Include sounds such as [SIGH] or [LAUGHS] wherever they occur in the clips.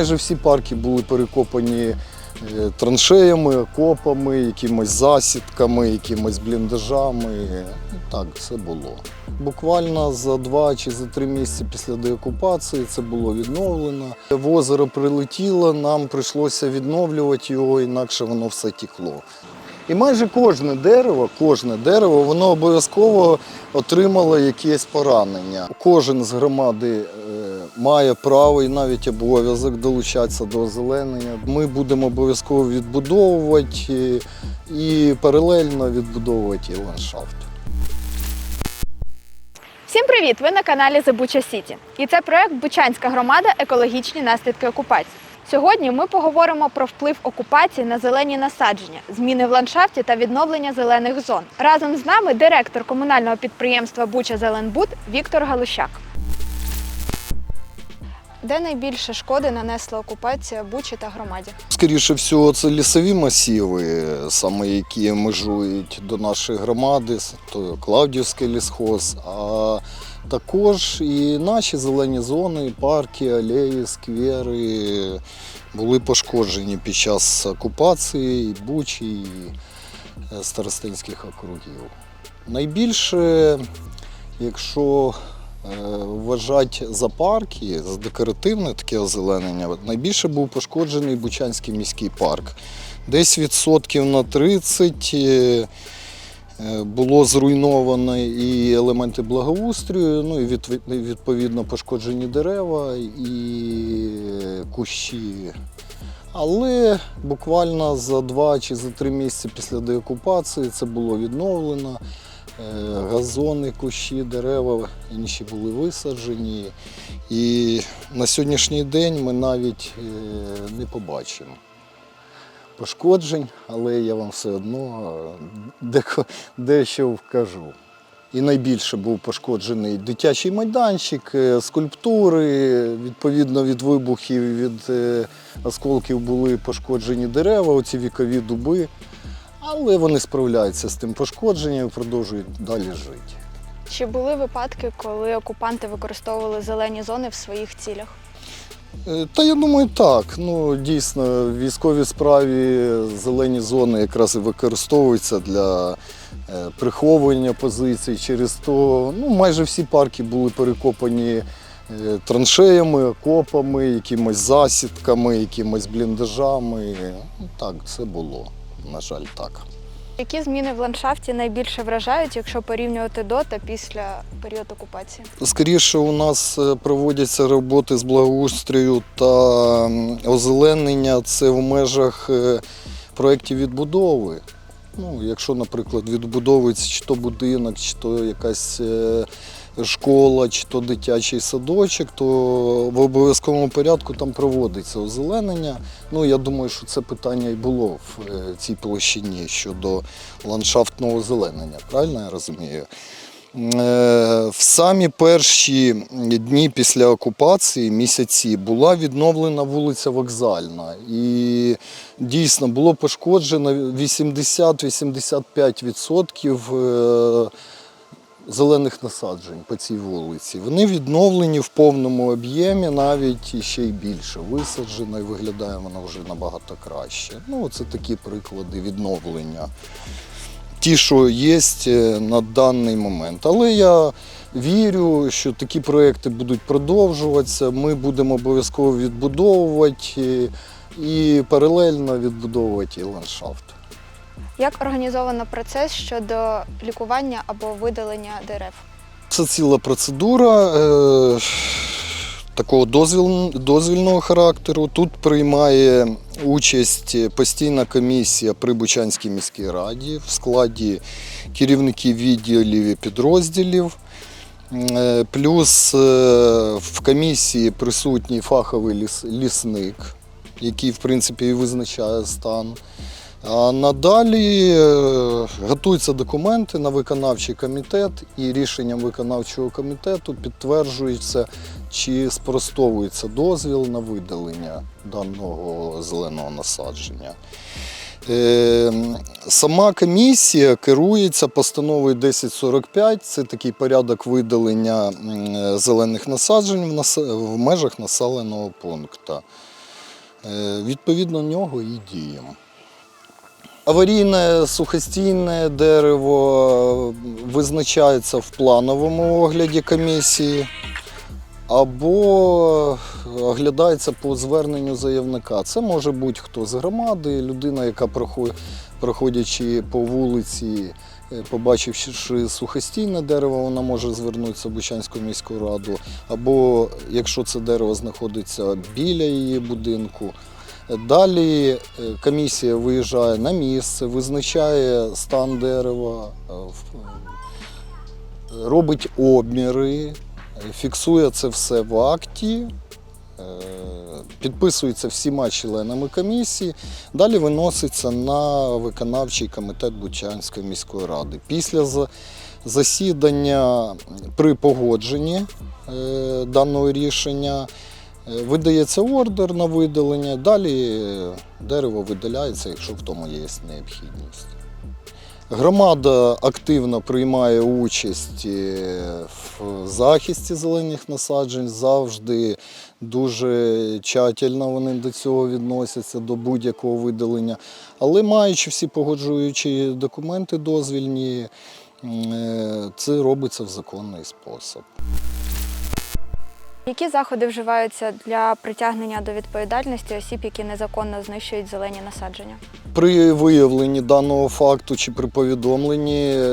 Майже всі парки були перекопані е, траншеями, окопами, якимось засідками, якимось бліндажами. Так, все було. Буквально за два чи за три місяці після деокупації це було відновлено. В озеро прилетіло, нам прийшлося відновлювати його, інакше воно все тікло. І майже кожне дерево, кожне дерево, воно обов'язково отримало якесь поранення. Кожен з громади е, має право і навіть обов'язок долучатися до озеленення. Ми будемо обов'язково відбудовувати е, і паралельно відбудовувати ландшафт. Всім привіт! Ви на каналі Забуча Сіті. І це проект Бучанська громада екологічні наслідки окупації. Сьогодні ми поговоримо про вплив окупації на зелені насадження, зміни в ландшафті та відновлення зелених зон. Разом з нами директор комунального підприємства Буча Зеленбуд Віктор Галущак. Де найбільше шкоди нанесла окупація Бучі та громаді? Скоріше всього, це лісові масиви, саме які межують до нашої громади, то Клавдівський лісхоз, а також і наші зелені зони, парки, алеї, сквери були пошкоджені під час окупації Бучі, і е, Старостинських округів. Найбільше, якщо е, вважати за парки, за декоративне таке озеленення, найбільше був пошкоджений Бучанський міський парк. Десь відсотків на 30 е, е, було зруйновано і елементи благоустрою, ну і відповідно пошкоджені дерева і е, кущі. Але буквально за два чи за три місяці після деокупації це було відновлено. Е, Газони, кущі, дерева інші були висаджені. І на сьогоднішній день ми навіть е, не побачимо пошкоджень, але я вам все одно е, дещо вкажу. І найбільше був пошкоджений дитячий майданчик, скульптури. Відповідно від вибухів, від осколків були пошкоджені дерева, оці вікові дуби. Але вони справляються з тим пошкодженням і продовжують далі жити. Чи були випадки, коли окупанти використовували зелені зони в своїх цілях? Е, Та я думаю, так. Ну дійсно, в військовій справі зелені зони якраз і використовуються для е, приховування позицій. Через то ну, майже всі парки були перекопані е, траншеями, окопами, якимось засідками, якимось бліндажами. Ну, так, це було. На жаль, так. Які зміни в ландшафті найбільше вражають, якщо порівнювати до та після періоду окупації? Скоріше у нас е, проводяться роботи з благоустрою та озеленення. Це в межах е, проєктів відбудови. Ну, якщо, наприклад, відбудовується чи то будинок, чи то якась е, школа, чи то дитячий садочок, то в обов'язковому порядку там проводиться озеленення. Ну, я думаю, що це питання і було в е, цій площині щодо ландшафтного озеленення. Правильно я розумію? Е, В самі перші дні після окупації, місяці, була відновлена вулиця Вокзальна. І дійсно було пошкоджено 80-85% е, зелених насаджень по цій вулиці. Вони відновлені в повному об'ємі, навіть ще й більше висаджено, і виглядає воно вже набагато краще. Ну, це такі приклади відновлення ті, що є е, на даний момент. Але я вірю, що такі проекти будуть продовжуватися. Ми будемо обов'язково відбудовувати е, і паралельно відбудовувати і ландшафт. Як організовано процес щодо лікування або видалення дерев? Це ціла процедура е, такого дозвіл, дозвільного характеру. Тут приймає участь постійна комісія при Бучанській міській раді в складі керівників відділів і підрозділів. Е, Плюс е, в комісії присутній фаховий ліс, лісник, який в принципі і визначає стан. Надалі е, готуються документи на виконавчий комітет, і рішенням виконавчого комітету підтверджується чи спростовується дозвіл на видалення даного зеленого насадження. Е, Сама комісія керується постановою 1045. Це такий порядок видалення зелених насаджень в межах населеного пункту. Е, Відповідно нього і діємо. Аварійне сухостійне дерево визначається в плановому огляді комісії або оглядається по зверненню заявника. Це може бути хто з громади, людина, яка проходячи по вулиці, е, побачивши сухостійне дерево, вона може звернутися в Бучанську міську раду, або якщо це дерево знаходиться біля її будинку. Далі е, комісія виїжджає на місце, визначає стан дерева, е, е, робить обміри, фіксує це все в акті, підписується всіма членами комісії. Далі виноситься на виконавчий комітет Бучанської міської ради. Після засідання при погодженні даного рішення. Е, Видається ордер на видалення, далі е, дерево видаляється, якщо в тому є необхідність. Громада активно приймає участь е, в захисті зелених насаджень, завжди дуже тщательно вони до цього відносяться, до будь-якого видалення. Але маючи всі погоджуючі документи дозвільні, це робиться в законний спосіб. Які заходи вживаються для притягнення до відповідальності осіб, які незаконно знищують зелені насадження? При виявленні даного факту чи при повідомленні е,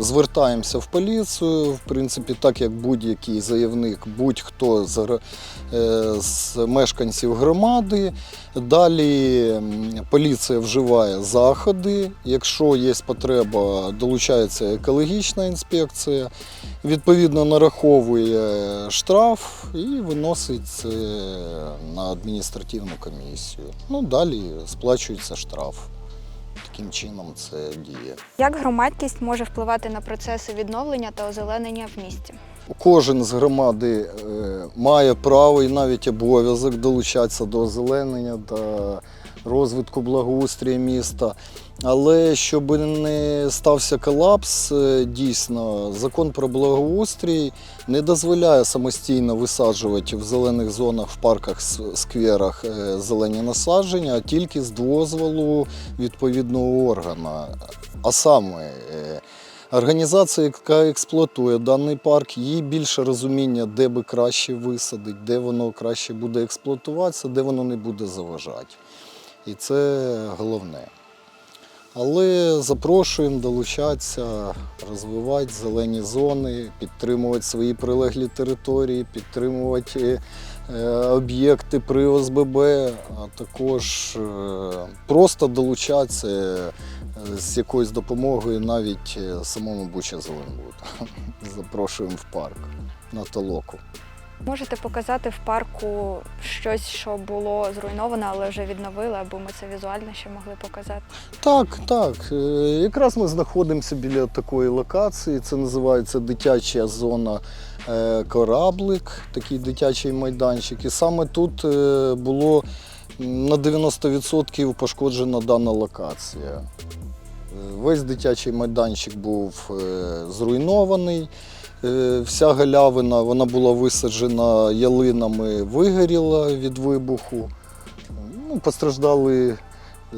звертаємося в поліцію, в принципі, так як будь-який заявник, будь-хто з, е, мешканців громади. Далі поліція вживає заходи. Якщо є потреба, долучається екологічна інспекція, відповідно нараховує штраф і виносить це на адміністративну комісію. Ну, далі сплачується штраф. Таким чином це діє. Як громадськість може впливати на процеси відновлення та озеленення в місті? Кожен з громади е, має право і навіть обов'язок долучатися до озеленення та розвитку благоустрія міста. Але щоб не стався колапс, е, дійсно, закон про благоустрій не дозволяє самостійно висаджувати в зелених зонах, в парках, скверах е, зелені насадження, а тільки з дозволу відповідного органу. А саме е, Організація, яка експлуатує даний парк, їй більше розуміння, де би краще висадити, де воно краще буде експлуатуватися, де воно не буде заважати. І це головне. Але запрошуємо долучатися, розвивати зелені зони, підтримувати свої прилеглі території, підтримувати е, об'єкти при ОСББ, а також е, просто долучатися е, з якоюсь допомогою навіть самому Буча Зеленбуду. [LAUGHS] Запрошуємо в парк на толоку. Можете показати в парку щось, що було зруйновано, але вже відновили, аби ми це візуально ще могли показати. Так, так. Е, Якраз ми знаходимося біля такої локації. Це називається дитяча зона е, кораблик, такий дитячий майданчик. І саме тут е, було на 90% пошкоджена дана локація. Весь дитячий майданчик був зруйнований. Е, Вся галявина вона була висаджена ялинами, вигоріла від вибуху. Ну, постраждали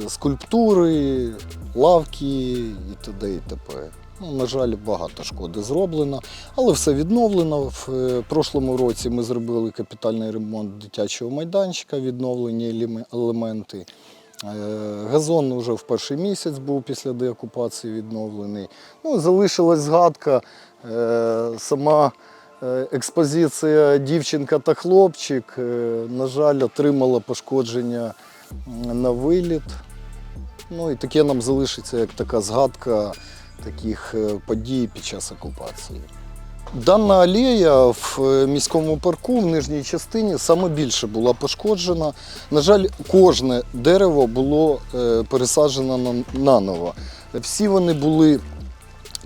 скульптури, лавки і т.д. і т.п. Ну, на жаль, багато шкоди зроблено, але все відновлено. В е, прошлому році ми зробили капітальний ремонт дитячого майданчика, відновлені елементи. Е, Газон вже в перший місяць був після деокупації відновлений. Ну, залишилась згадка, е, сама е, експозиція дівчинка та хлопчик, на жаль, отримала пошкодження на виліт. Ну і таке нам залишиться як така згадка таких подій під час окупації. Дана алея в е, міському парку в нижній частині саме більше була пошкоджена. На жаль, кожне дерево було е, пересаджено на- наново. Всі вони були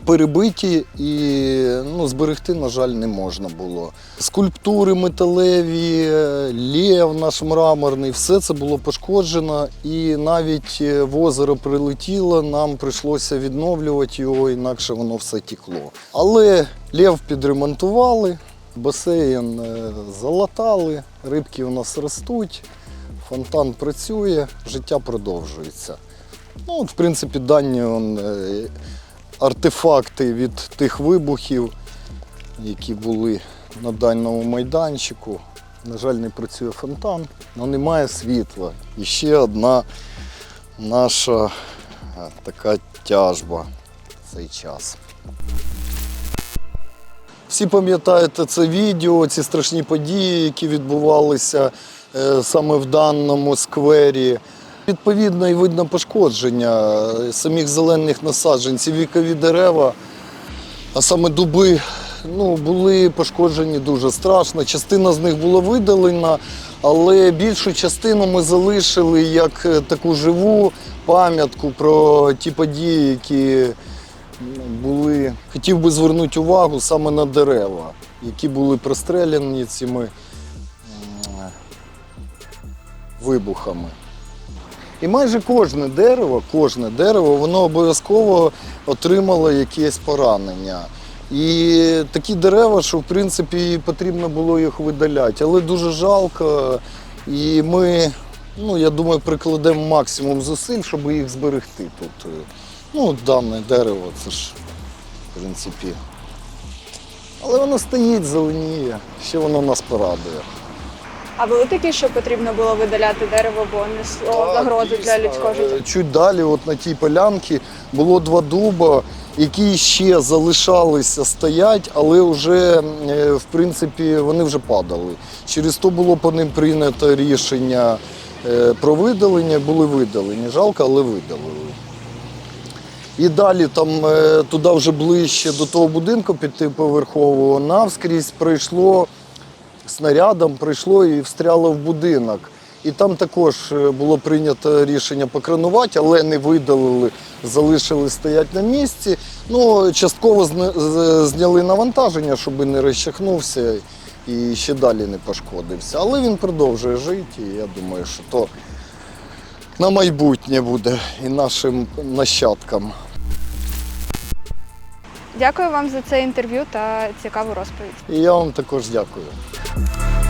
перебиті і ну, зберегти, на жаль, не можна було. Скульптури металеві, лєв наш мраморний, все це було пошкоджено, і навіть е, в озеро прилетіло, нам прийшлося відновлювати його, інакше воно все тікло. Але лєв підремонтували, басейн е, залатали, рибки у нас ростуть. Фонтан працює, життя продовжується. Ну, от, в принципі, дані он, е, артефакти від тих вибухів, які були на даному майданчику. На жаль, не працює фонтан, але немає світла. І ще одна наша е, така тяжба в цей час. Всі пам'ятаєте це відео, ці страшні події, які відбувалися е, саме в даному сквері. Відповідно, і видно пошкодження е, самих зелених насаджень, ці вікові дерева, а саме дуби, ну, були пошкоджені дуже страшно. Частина з них була видалена, але більшу частину ми залишили як е, таку живу пам'ятку про ті події, які були. Хотів би звернути увагу саме на дерева, які були простреляні цими вибухами. І майже кожне дерево, кожне дерево, воно обов'язково отримало якесь поранення. І такі дерева, що в принципі потрібно було їх видаляти. Але дуже жалко. І ми, ну я думаю, прикладемо максимум зусиль, щоб їх зберегти тут. Ну, дане дерево, це ж, в принципі. Але воно стоїть, зеленіє, ще воно нас порадує. А були такі, що потрібно було видаляти дерево, бо несло загрозу для людського життя? Е, Чуть далі, от на тій полянці, було два дуба, які ще залишалися стоять, але вже е, в принципі вони вже падали. Через то було по ним прийнято рішення е, про видалення, були видалені. Жалко, але видалили. І далі там туди вже ближче до того будинку п'ятиповерхового навскрізь прийшло снарядом, прийшло і встряло в будинок. І там також е, було прийнято рішення покранувати, але не видалили, залишили стоять на місці. Ну, частково зняли навантаження, щоб не розчахнувся і ще далі не пошкодився. Але він продовжує жити, і я думаю, що то на майбутнє буде і нашим нащадкам. Дякую вам за це інтерв'ю та цікаву розповідь. І я вам також дякую. Thank you.